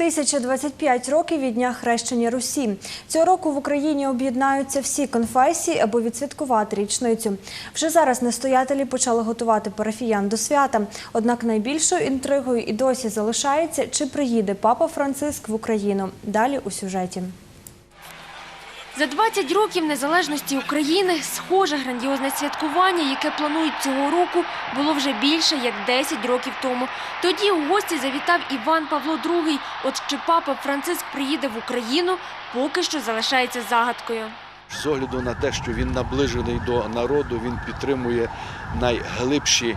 1025 років від дня хрещення Русі. Цього року в Україні об'єднаються всі конфесії, аби відсвяткувати річницю. Вже зараз настоятелі почали готувати парафіян до свята. Однак найбільшою інтригою і досі залишається, чи приїде папа Франциск в Україну. Далі у сюжеті. За 20 років незалежності України схоже грандіозне святкування, яке планують цього року, було вже більше як 10 років тому. Тоді у гості завітав Іван Павло II. От чи папа Франциск приїде в Україну, поки що залишається загадкою. З огляду на те, що він наближений до народу, він підтримує найглибші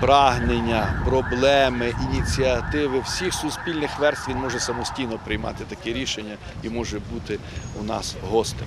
прагнення, проблеми, ініціативи всіх суспільних верств. Він може самостійно приймати такі рішення і може бути у нас гостем.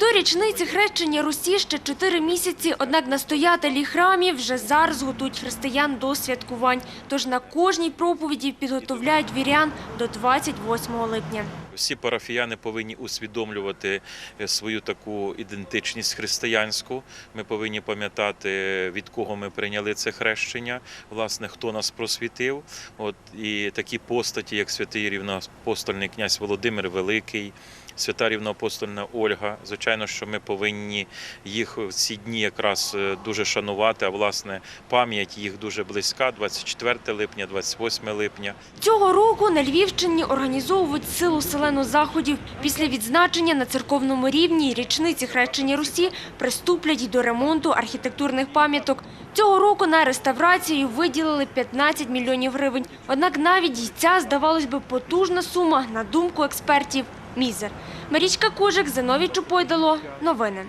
До річниці хрещення Русі ще 4 місяці, однак настоятелі храмів вже зараз готують християн до святкувань. Тож на кожній проповіді підготовляють вірян до 28 липня. Всі парафіяни повинні усвідомлювати е, свою таку ідентичність християнську. Ми повинні пам'ятати, від кого ми прийняли це хрещення, власне, хто нас просвітив. От і такі постаті, як святий рівноапостольний князь Володимир Великий. Свята рівноапостольна Ольга. Звичайно, що ми повинні їх в ці дні якраз е, дуже шанувати. А власне пам'ять їх дуже близька. 24 липня, 28 липня. Цього року на Львівщині організовують силу селену заходів. Після відзначення на церковному рівні річниці хрещення Русі приступлять й до ремонту архітектурних пам'яток. Цього року на реставрацію виділили 15 мільйонів гривень. Однак навіть й ця, здавалось би, потужна сума, на думку експертів, мізер. Марічка Кужик, Зиновій Чупойдало. Новини.